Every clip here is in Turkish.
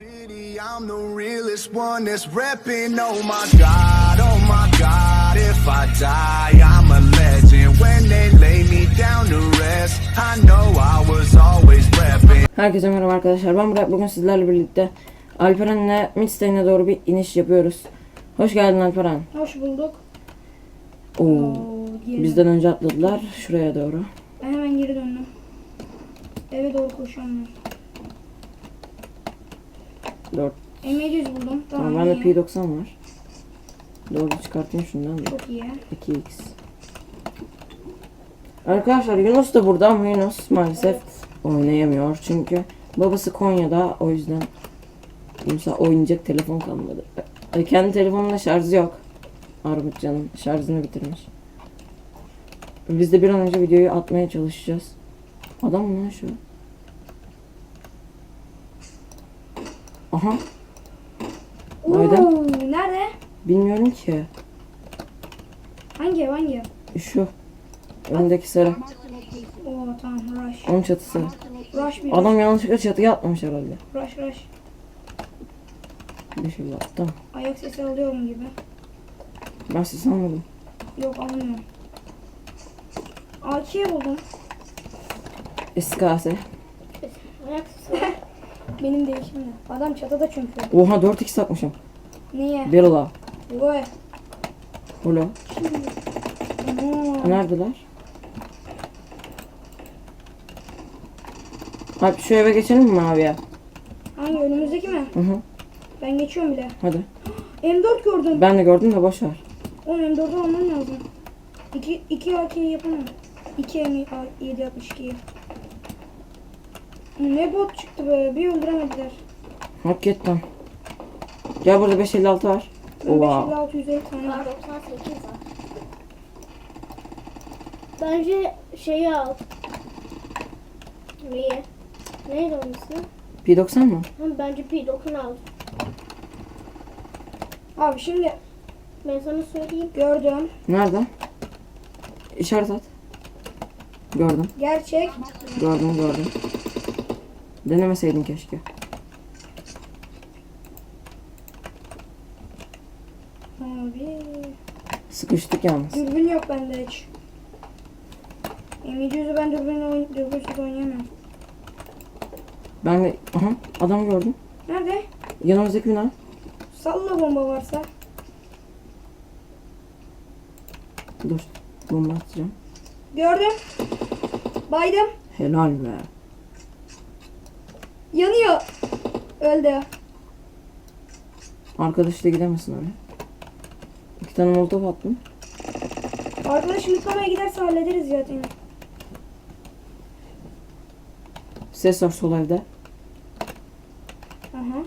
I'm the realest one that's reppin'. Oh my god, oh my god. If I die, I'm a legend. When they lay me down to rest, I know I was always reppin'. Herkese merhaba arkadaşlar. Ben Burak. Bugün sizlerle birlikte Alperen'le Midstein'e doğru bir iniş yapıyoruz. Hoş geldin Alperen. Hoş bulduk. Oo. Oo, geri Bizden önce atladılar şuraya doğru. Ben hemen geri döndüm. Eve doğru koşuyorum. 4. M700 buldum. Tamam, Tamam bende iyi. P90 var. Doğru çıkartayım şundan da. Çok iyi. 2x. Arkadaşlar Yunus da burada ama Yunus maalesef oynayamıyor. Çünkü babası Konya'da o yüzden Yunus'a oynayacak telefon kalmadı. E, Kendi telefonunda şarjı yok. Armut canım şarjını bitirmiş. Biz de bir an önce videoyu atmaya çalışacağız. Adam mı şu? Aha Nerede? Oo, nerede? bilmiyorum ki. Hangi ev hangi ev? Şu. Öndeki sarı. Oo tamam rush. Onun çatısı. Rush bir Adam yanlışlıkla çatıya atlamış herhalde. rush rush. Bir şey yaptım. Ayak sesi alıyorum gibi. Ben sizi sanmadım. Yok almıyorum. AK buldum. SKS. Ayak sesi. Benim değil şimdi. Adam çatıda çünkü. Oha 4x takmışım. Niye? Barrel'a. Oy. Holo. Oo. Neredeler? Abi şu eve geçelim mi abiye? Hangi önümüzdeki mi? Hı hı. Ben geçiyorum bile. Hadi. M4 gördüm. Ben de gördüm de boş ver. Oğlum M4'ü almam lazım. 2 2 AK'yi yapamam. 2 M 762'yi. Ne bot çıktı be. Bir öldüremediler. Hakikaten. Gel burada 556 var. Ben Oha. 556 150 tane var. 98 var. Bence şeyi al. Niye? Neydi onun ismi? P90 mı? Hem bence P9 al. Abi şimdi Ben sana söyleyeyim. gördüm. Nerede? İşaret at. Gördüm. Gerçek. Gördüm gördüm. Denemeseydin keşke. Abi. Sıkıştık yalnız. Dürbün yok bende hiç. M700'ü ben dürbünle oyn dürbünsüz oynayamam. Ben de... Aha adam gördüm. Nerede? Yanımızdaki bina. Salla bomba varsa. Dur. Bomba atacağım. Gördüm. Baydım. Helal be. Öldü. Arkadaş da gidemesin öyle. İki tane molotof attım. Arkadaşım yıkamaya giderse hallederiz zaten. Ses var sol evde. Aha.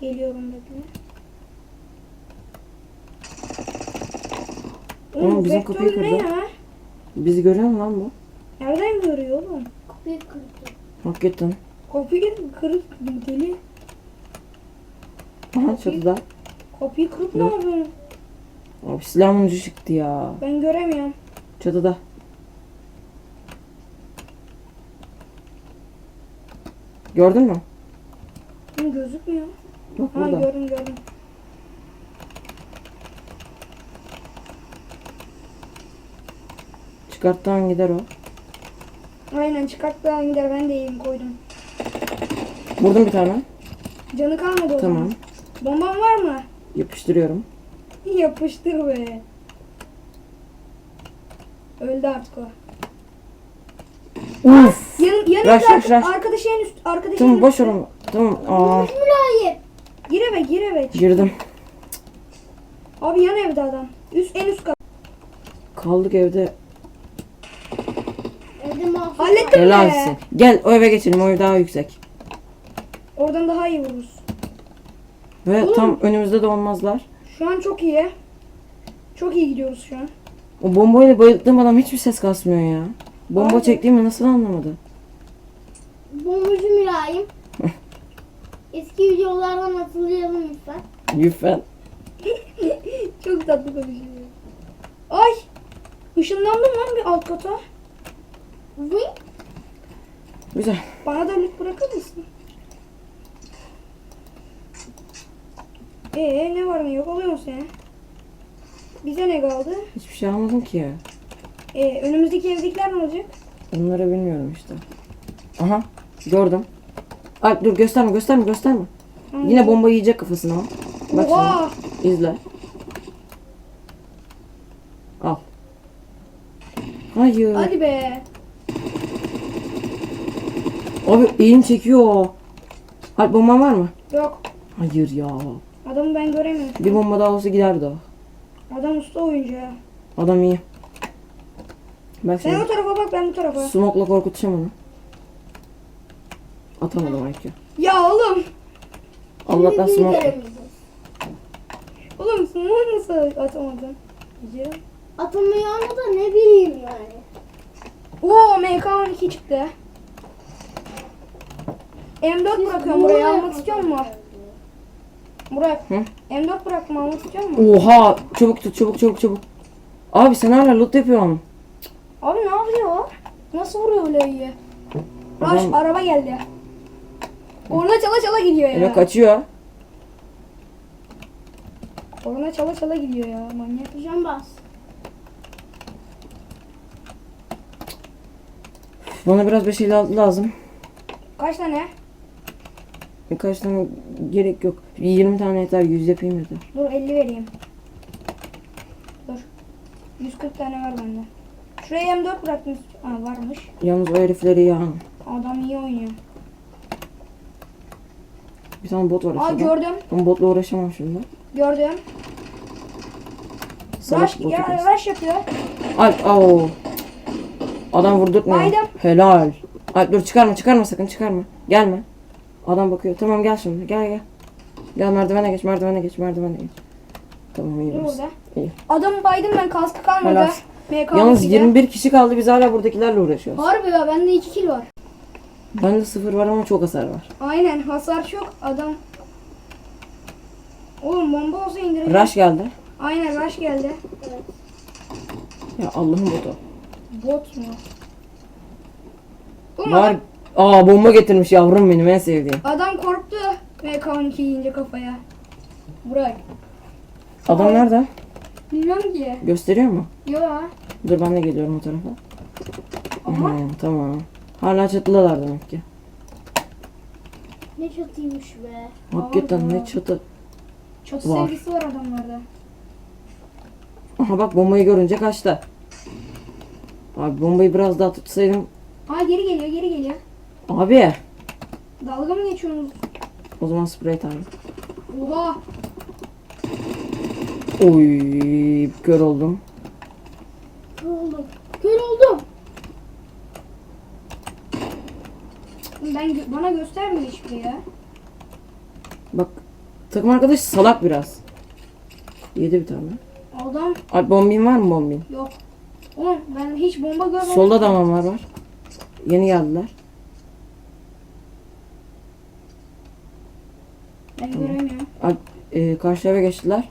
Geliyorum bekle. Oğlum, bizim vektör kapıyı ne kırdı. ya? Bizi görüyor mu lan bu? Nereden görüyor oğlum? Kapıyı kırdı. Hakikaten. Kapıyı kırıp deli. Aha çatıda. Kapıyı kırıp ne yapıyorsun? Abi silahın ucu çıktı ya. Ben göremiyorum. Çatıda. Gördün mü? Hı, gözükmüyor. Bak Ha burada. gördüm gördüm. Çıkarttan gider o. Aynen çıkarttılar gider ben de eğim koydum. Vurdum bir tane. Canı kalmadı o Tamam. zaman. Bomban var mı? Yapıştırıyorum. Yapıştır be. Öldü artık o. Uf. Yan, yan Rush, rush, rush. arkadaşı en üst. Arkadaşı Tamam en boş ver onu. Tamam. Aa, Mülayim. Gir eve gir eve. girdim. Abi yan evde adam. Üst en üst kat. Kaldık evde. Hallettim be. Helalsin. Gel o eve geçelim. O ev daha yüksek. Oradan daha iyi vururuz. Ve Oğlum. tam önümüzde de olmazlar. Şu an çok iyi. Çok iyi gidiyoruz şu an. O bombayla bayılttığım adam hiçbir ses kasmıyor ya. Bomba Abi. çektiğimi nasıl anlamadı? Bombacı mülayim. Eski videolardan hatırlayalım lütfen. Lütfen. Çok tatlı konuşuyor. Ay! Işınlandım lan bir alt kata. Zing. Güzel. Bana da bırakır mısın? Ee ne var ne yok oluyor mu seni? Bize ne kaldı? Hiçbir şey almadım ki ya. Ee, önümüzdeki evdekiler ne olacak? Onları bilmiyorum işte. Aha gördüm. Alp dur gösterme gösterme gösterme. Yine bomba yiyecek kafasına. Bak Oha! şimdi. İzle. Al. Hayır. Hadi be. Abi eğim çekiyor. Alp bomban var mı? Yok. Hayır ya. Adamı ben göremiyorum. Bir bomba daha olsa giderdi o. Adam usta oyuncu ya. Adam iyi. Bak Sen o tarafa bak ben bu tarafa. Smoke'la korkutacağım onu. Atamadım belki. Ya oğlum. Allah'tan smoke. Oğlum smoke nasıl atamadın? Güzel. Atamıyor da ne bileyim yani. Oo MK12 çıktı. M4 bırakıyorum buraya almak istiyor musun? Burak. Hı? M4 bıraktım almak istiyor musun? Oha! Çabuk tut çabuk çabuk çabuk. Abi sen hala loot yapıyorsun. Abi ne yapıyor? Nasıl vuruyor öyle iyi? Rush Adam- araba geldi. Orna çala çala gidiyor ya. Evet kaçıyor. Orna çala çala gidiyor ya manyak. Can bas. Bana biraz bir şey la- lazım. Kaç tane? Birkaç tane gerek yok. Bir 20 tane yeter. 100 yapayım yeter. Dur 50 vereyim. Dur. 140 tane var bende. Şuraya M4 bıraktım. Aa varmış. Yalnız o herifleri ya. Adam iyi oynuyor. Bir tane bot var Aa aşağıda. gördüm. Ben botla uğraşamam şimdi. Gördüm. Salak Rush, ya, rush yapıyor. Alp au. Adam vurdurtmuyor. Baydım. Helal. Alp dur çıkarma çıkarma sakın çıkarma. Gelme. Adam bakıyor. Tamam gel şimdi. Gel gel. Gel merdivene geç merdivene geç merdivene geç. Tamam iyi burası. İyi. Adamı baydım ben kaskı kalmadı. Helal. MK Yalnız 12'de. 21 kişi kaldı biz hala buradakilerle uğraşıyoruz. Harbi ya bende 2 kill var. Bende sıfır var ama çok hasar var. Aynen hasar çok adam. Oğlum bomba olsa indirecek. Rush geldi. Aynen rush geldi. Ya Allah'ın botu. Bot mu? Oğlum Var. adam, Aa bomba getirmiş yavrum benim en sevdiğim. adam korktu. MK12 yiyince kafaya. Burak. Adam nerede? Bilmem ki. Gösteriyor mu? Yo. Dur ben de geliyorum o tarafa. Ama Hı, tamam. Hala çatıdalar demek ki. Ne çatıymış be. Hakikaten Aa. ne çatı. çatı Var. sevgisi var adamlarda. Aha bak bombayı görünce kaçtı. Abi bombayı biraz daha tutsaydım. Aa geri geliyor geri geliyor. Abi. Dalga mı geçiyorsunuz? O zaman spray time. Oha. Oy kör oldum. Kör oldum. Kör oldum. Ben gö- bana göstermiyor hiçbir ya. Bak takım arkadaş salak biraz. Yedi bir tane. Adam Abi bombin var mı bombin? yok. Oğlum ben hiç bomba görmedim. Solda da adamlar var. Yeni geldiler. Ben göremiyorum. Abi, e, karşı eve geçtiler.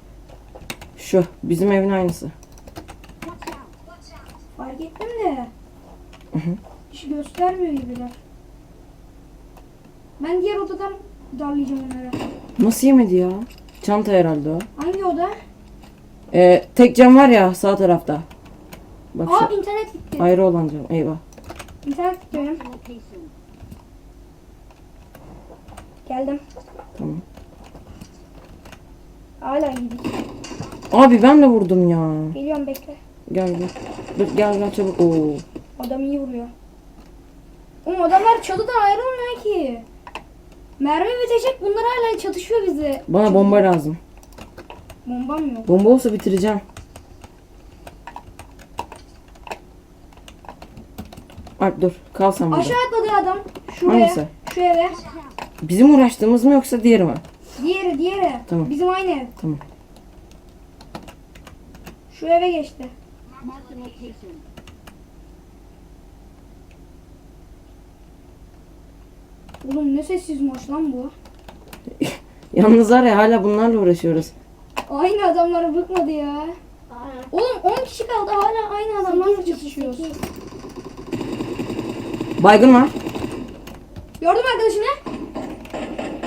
Şu bizim evin aynısı. Fark ettim de. Hı hı. Hiç göstermiyor gibiler. Ben diğer odadan darlayacağım onları. Nasıl yemedi ya? Çanta herhalde o. Hangi oda? E, tek cam var ya sağ tarafta. Bak Aa şu internet gitti. ayrı olan cam. Eyvah. İnternet gitti benim. Geldim. Tamam. Hala gidik. Abi ben de vurdum ya. Geliyorum bekle. Gel gel. Dur gel gel çabuk. Oo. Adam iyi vuruyor. Oğlum adamlar çatıdan ayrılmıyor ki. Mermi bitecek bunlar hala çatışıyor bizi. Bana bomba lazım. Bombam yok. Bomba olsa bitireceğim. Alp dur. Kal sen burada. Aşağı atladı adam. Şuraya. Hangisi? Şu eve. Bizim uğraştığımız mı yoksa diğeri mi? Diğeri diğeri. Tamam. Bizim aynı ev. Tamam. Şu eve geçti. Oğlum ne sessiz maç lan bu. Yalnız var ya hala bunlarla uğraşıyoruz. Aynı adamlar bıkmadı ya. Aynen. Oğlum 10 kişi kaldı hala aynı adamlarla çatışıyoruz. Baygın var. Gördün mü arkadaşını?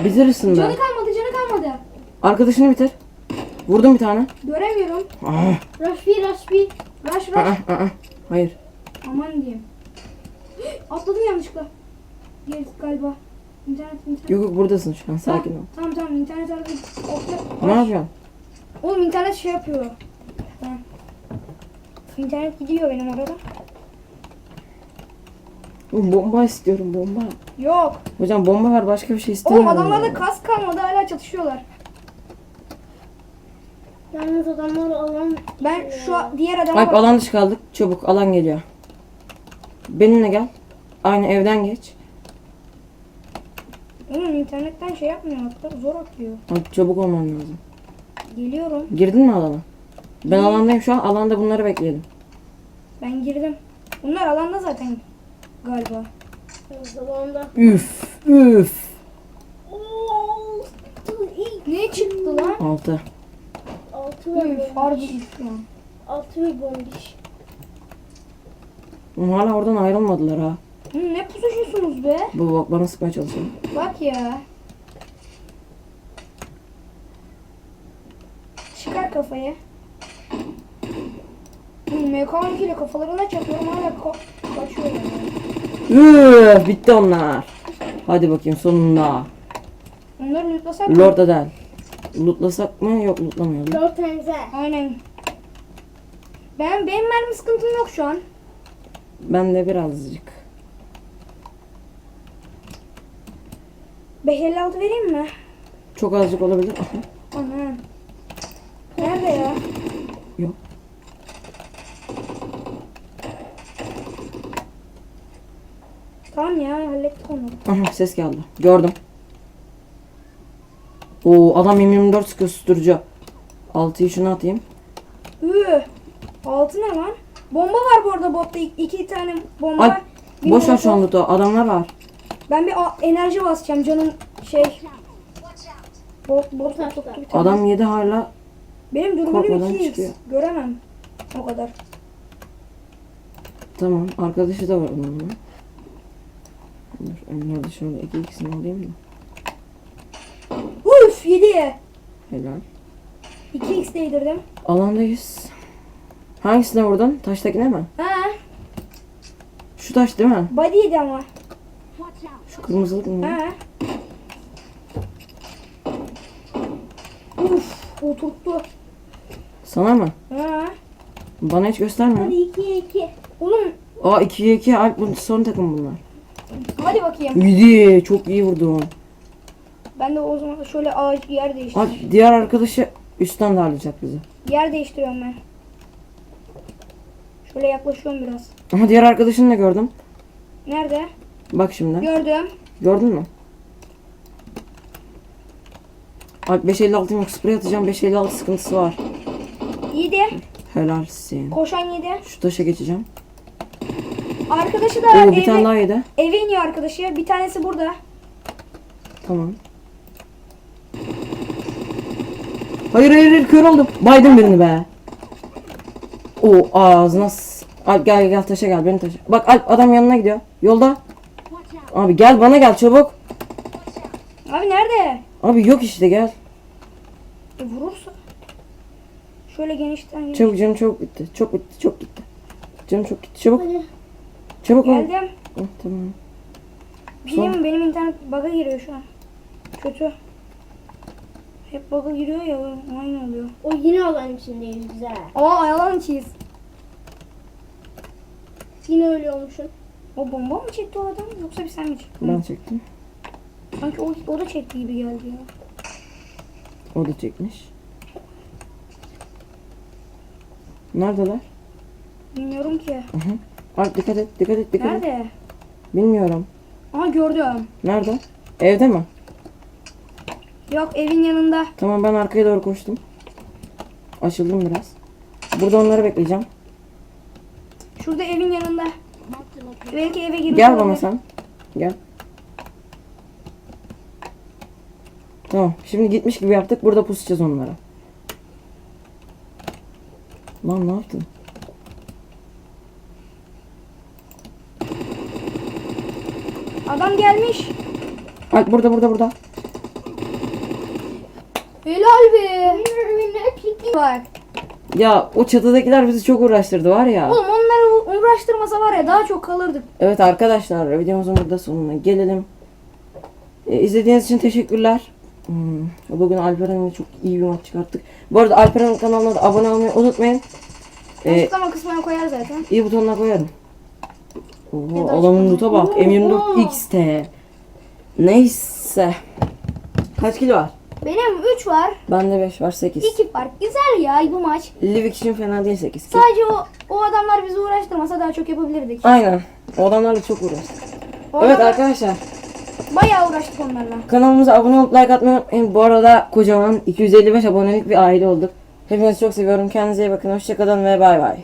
Canı kalmadı canı kalmadı. Arkadaşını bitir. Vurdum bir tane. Göremiyorum. Aa, Rush bir rush bir. Rush aa, rush. aa. Hayır. Aman diyeyim. Atladım yanlışlıkla. Gel galiba. İnternet internet. Yok yok buradasın şu an. Sakin ol. Tamam tamam internet. Okla- Ne yapıyorsun? Oğlum internet şey yapıyor. Ha. İnternet gidiyor benim arada. Bomba istiyorum bomba. Yok. Hocam bomba ver başka bir şey Oğlum istemiyorum. adamlarda ya. kas kalmadı hala çatışıyorlar. Yalnız adamlar alan Ben şu a- diğer adama bak. alan dışı kaldık. Çabuk alan geliyor. Benimle gel. Aynı evden geç. Oğlum internetten şey yapmıyor zor atlıyor. Alp çabuk olman lazım. Geliyorum. Girdin mi alana? Ben alandayım şu an. Alanda bunları bekleyelim. Ben girdim. Bunlar alanda zaten galiba. alanda. Üf. Üf. Oo, Ne çıktı lan? Altı. Altı ve Üf, harbi üf ya. altı ve bombiş. Oğlum Hala oradan ayrılmadılar ha. Hı, ne pusuşuyorsunuz be? Bu bak bana sıkmaya çalışıyor. Bak ya. Çıkar kafayı. Hı, MK12 ile kafalarına çakıyorum hala ka kaçıyorlar. ya. Üf. Bitti onlar. Hadi bakayım sonunda. Onları lootlasak mı? Lord Adel. Lootlasak mı? Yok lootlamayalım. Dört tane. Aynen. Ben benim mermi sıkıntım yok şu an. Ben de birazcık. 556 vereyim mi? Çok azıcık olabilir. Aha. Ana. Nerede ya? Yok. Tamam ya hallettik onu. Aha ses geldi. Gördüm. Oo adam M24 sıkıyor susturucu. 6'yı şuna atayım. Üü. Altı ne lan? Bomba var bu arada botta. İki tane bomba Ay, var. Bir Boş ver şu an loot'u. Adamlar var. Ben bir enerji basacağım canım şey. Bot bot tane. Adam yedi hala. Benim durumum korkmadan 2x. çıkıyor. Göremem. O kadar. Tamam. Arkadaşı da var onun. Dur, onlar da şöyle iki ikisini alayım da. Uf 7'ye. Helal. 2x değdirdim. Alandayız. Hangisine vurdun? Taştakine mi? Ha, Şu taş değil mi? body'ydi ama. Şu kırmızılık mı? Ha. Uf, oturttu. Sana mı? Ha. Bana hiç göstermiyor. Hadi ikiye iki. Oğlum Aa 2'ye 2 Alp bu son takım bunlar. hadi bakayım. Yedi. Çok iyi vurdun. Ben de o zaman şöyle ağaç yer değiştir. Alp diğer arkadaşı üstten darlayacak bizi. Yer değiştiriyorum ben. Şöyle yaklaşıyorum biraz. Ama diğer arkadaşını da gördüm. Nerede? Bak şimdi. Gördüm. Gördün mü? Alp 556 yok sprey atacağım 556 sıkıntısı var. Yedi. Helalsin. Koşan yedi. Şu taşa geçeceğim. Arkadaşı da Oo bir tane daha yedi. eve iniyor arkadaşı. Bir tanesi burada. Tamam. Hayır hayır hayır kör oldum. Baydım birini be. O ağzına Alp gel gel taşa gel beni taşa. Bak Alp adam yanına gidiyor. Yolda. Abi gel bana gel çabuk. Abi nerede? Abi yok işte gel. E, vurursa. Şöyle genişten geniş. Çabuk canım çabuk bitti. Çok bitti çok gitti. Canım çok gitti çabuk. Hadi. Çabuk ol. Geldim. Oh, tamam. Mi? Benim internet bug'a giriyor şu an. Kötü. Hep bug'a giriyor ya aynı oluyor. O yine alan içindeyiz güzel. Aa ayalan cheese. Yine öyle olmuşsun. O bomba mı çekti o adam yoksa bir sen mi çektin? Ben çektim. Sanki o, o da çekti gibi geldi ya. O da çekmiş. Neredeler? Bilmiyorum ki. Alp dikkat et dikkat et dikkat et. Nerede? Bilmiyorum. Aha gördüm. Nerede? Evde mi? Yok evin yanında. Tamam ben arkaya doğru koştum. Açıldım biraz. Burada onları bekleyeceğim. Şurada evin yanında. Belki eve girmiş Gel bana olabilir. sen. Gel. Tamam. Şimdi gitmiş gibi yaptık. Burada pusacağız onlara. Lan ne yaptın? Adam gelmiş. Alp burada burada burada. Helal be. Bak. Ya o çatıdakiler bizi çok uğraştırdı var ya. Oğlum onları uğraştırmasa var ya daha çok kalırdık. Evet arkadaşlar videomuzun burada sonuna gelelim. Ee, izlediğiniz için teşekkürler. Hmm, bugün Alperen'le çok iyi bir maç çıkarttık. Bu arada Alperen'in kanalına da abone olmayı unutmayın. Ee, Açıklama kısmına koyar zaten. iyi butonuna koyarım. Oo, adamın loot'a bak. Oo. M24 XT. Neyse. Kaç kilo var? Benim 3 var. Bende 5 var 8. 2 var. Güzel ya bu maç. Livik için fena değil 8 kilo. Sadece o, o adamlar bizi uğraştırmasa daha çok yapabilirdik. Aynen. O adamlarla çok uğraştık. O Evet arkadaşlar. Bayağı uğraştık onlarla. Kanalımıza abone olup like atmayı unutmayın. Bu arada kocaman 255 abonelik bir aile olduk. Hepinizi çok seviyorum. Kendinize iyi bakın. Hoşçakalın ve bay bay.